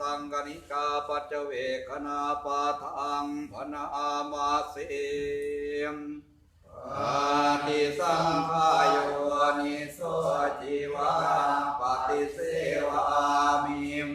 ตังกนิกาปัจเวกนาปาทังพนามาเสิมอาทิสังขายนิโสจิวาปฏิเสวามิม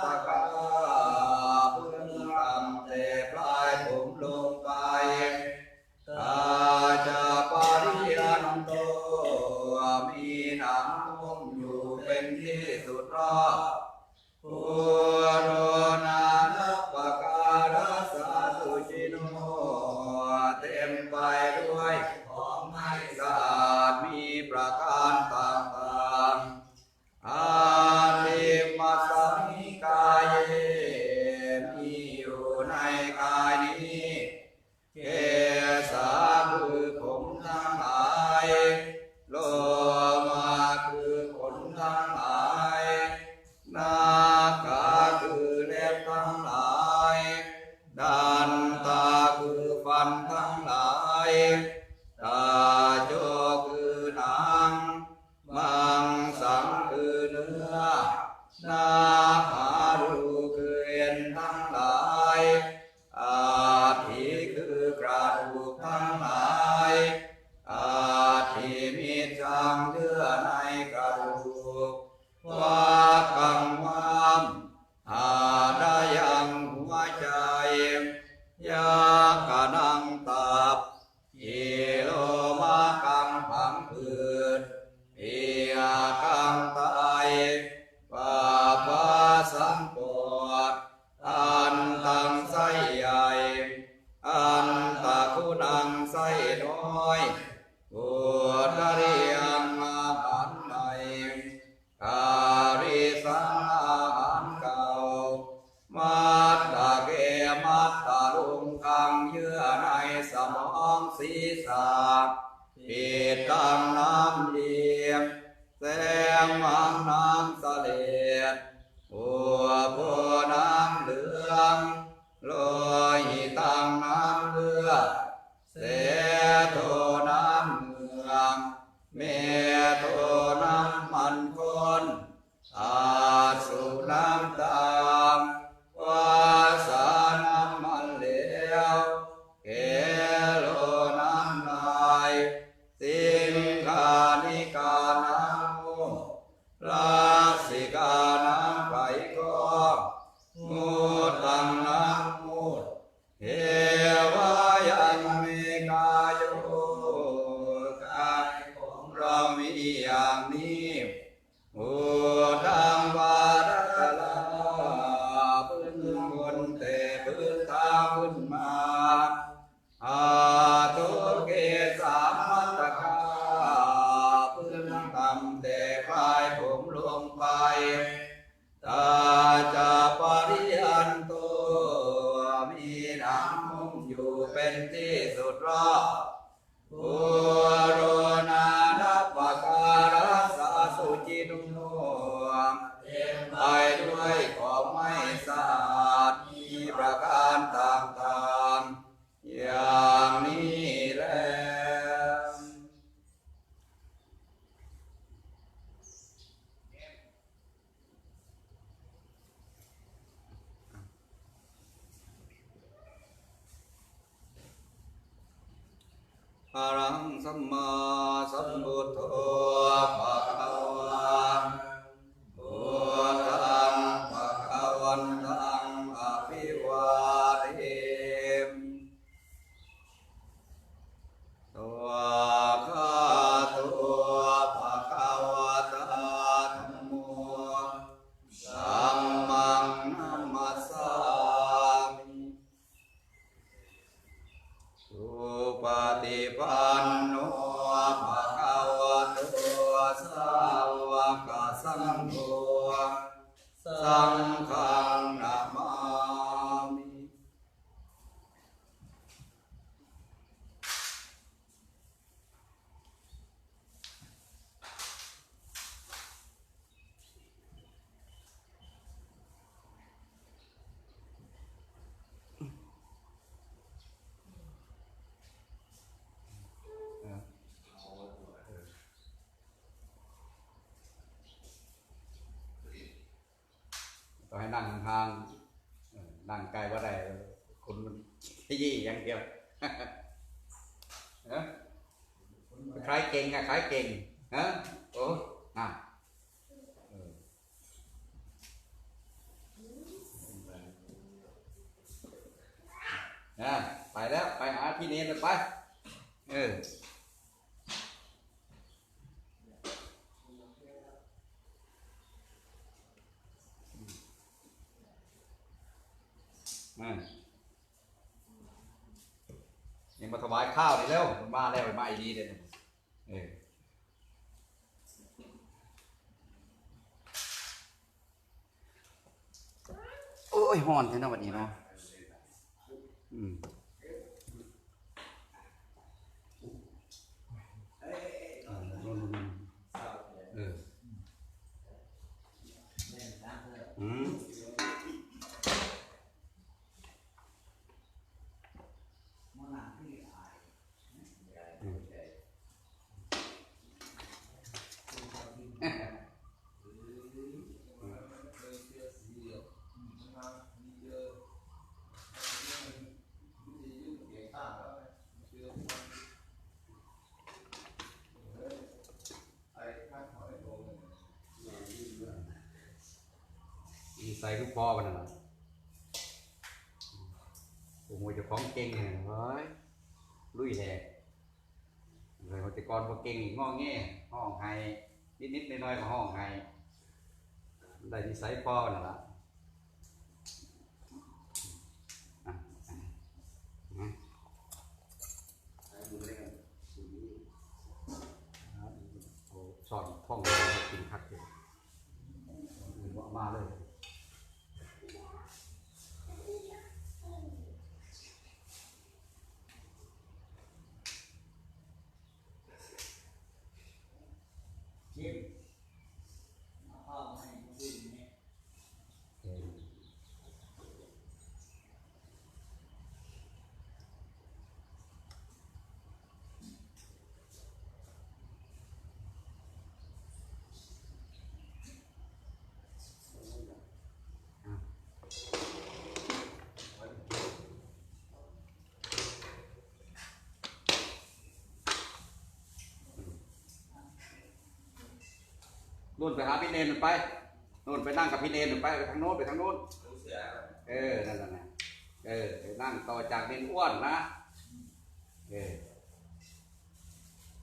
так. น้ำเดียบแสงมังน้ำเสลดหัวผัวน้ำเหลืองลอยต่างน้ำเลือดเสโทน้ำเมืองเมโทน้ำมันคนอาสุน้ำตา งห่างๆนั่งใกลว่าได้คุณมันยี้อย่างเดียวเออคล้ายเก่งอะคล้ายเก่งฮะโอ้น่ะออนะไปแล้ว ไปหาพี่เนรเลยไป เออ ยังมาถวายข้าวนี่แล้วมันมาแล้วมาอีกดีเลยเนี่ยเออโอ้ยหอนแท้เนาะวันนี้เนาะอืมเอออืม ใส่ ลูกพ่อมันน่ะโอ้โหจะของเก่งเลยเฮ้ยลุยแหกเลยหัวแต่ก่อนพอเก่งงอแงห้องไห้นิดๆน้อยๆก็ห้องไห้ได้นิสัยพ่อน่ะละอะอะอะโอ้สอนท่องเลยกินคักเลยหรือว่ามาเลย นู่นไปหาพี่เนนนู่นไปนู่นไปนั่งกับพี่เนนนู่นไปไปทางโน้นไปทางโน้นเออนั่นแหละนะเออไปนั่งต่อจากเนนอ้วนนะเออ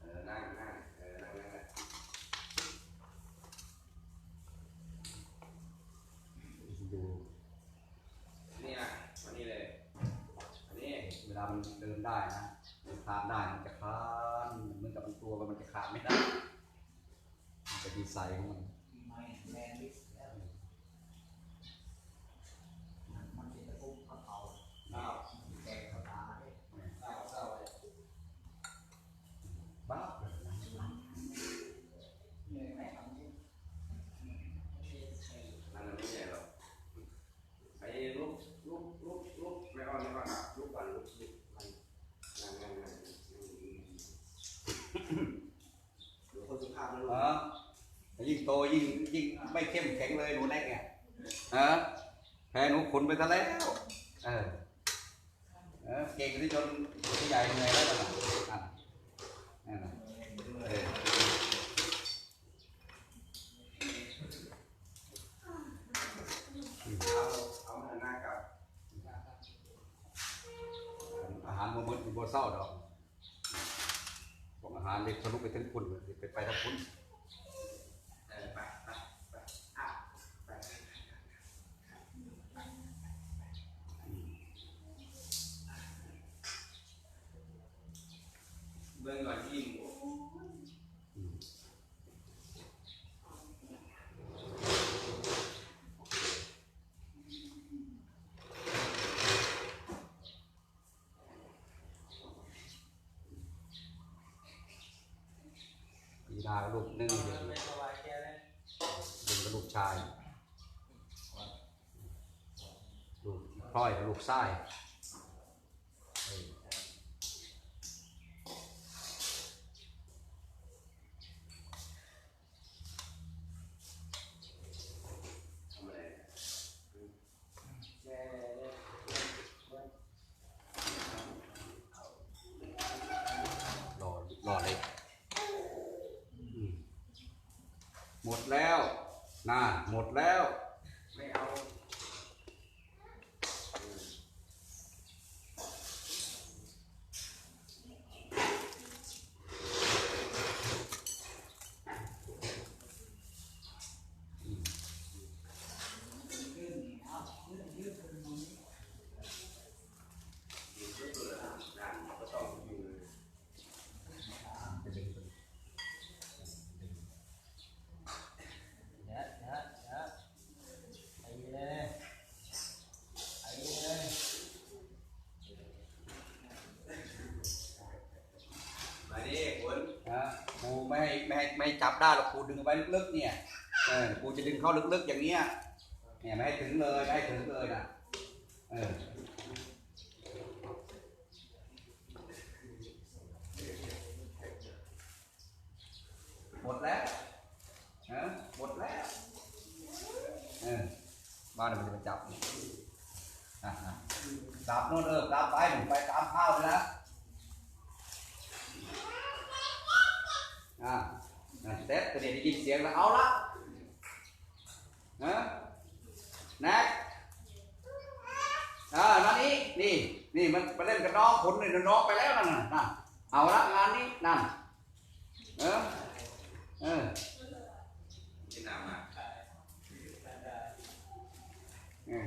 เออ นั่งนั่งเออ นั่งนั่งนั่งดู นี่อะวันนี้เลยอันนี้ เวลามันเดินได้นะมันคลานได้ มันจะคลานเหมือนกับมันตัวมันจะคลานไม่ได้ มันจะดีไซน์ของมัน ไม่แมนลิสแล้วมันเป็นตะกุกเขาเขา อ้าว แกงเขาตาเลย อ้าวเศร้าเลย บ้าเลยนะ เหนื่อยไหมครับนี่ นั่นไม่ใช่หรอกไอ้ ลุกลุกลุกไม่เอาไม่เอนลุกก่อนลุกลุกนั่งนั่งนั่งดูคนสุภาพนะลูกฮะยิ่งโตยิ่งยิ่งไม่เข้มแข็งเลยหนูแน่ไงฮะแพ้หนูขุนไปซะแล้ว เออเออเก่งที่จนผู้ใหญ่เหนื่อยแล้วนะอะ นั่นน่ะเออ เอาเอาหน้ากับ อาหารมันมัน บ่เศร้าดอกบอกอาหารเด็กทะลุไปถึงคุณไปไปทางคุณ เออไปไปไปอะไปเบิ่งก่อนที่หมู ปีนาลูกนึ่งเดียวดึงกับลูกชาย ลูกพ ลูกไส้กชายเออ ทำอะไร รอรอเลยอืมหมดแล้วน่าหมดแล้ว ไม่เอา ขึ้นเอาขึ้นยืดขึ้นมือ อยู่ก็ตัวละด่านก็ต้องอยู่ เดี๋ยวเดี๋ยวเดี๋ยวไอ้เลยไอ้เลย มาดิคุณ นะกูไม่ให้ไม่ให้ ได้หรอกกูดึงไว้ลึกๆเนี่ยเออกูจะดึงเข้าลึกๆอย่างเนี้ยเนี่ยไม่ให้ถึงเลยไม่ให้ถึงเลยนะเออหมดแล้วเออหมดแล้วเออบ้านมันจะมาจับนี่อะจับโน่นเออจับไปหนูไปตามข้าวเลยนะ อ่าเซ็ตเดี๋ ยวได้ยินเสียงแล้วเอาละนะแน็กอ่านั่นนี่นี่นี่มันไปเล่นกับน้องคนนี่น้องไปแล้วนั่นน่ะนั่นเอาละงานนี้นั่นเออเออที่นำมาเออ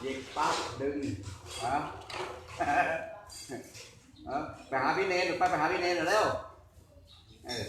หยิกปั๊บดึงอะเออไปหาพี่เนนไปไปหาพี่เนนเร็วเออ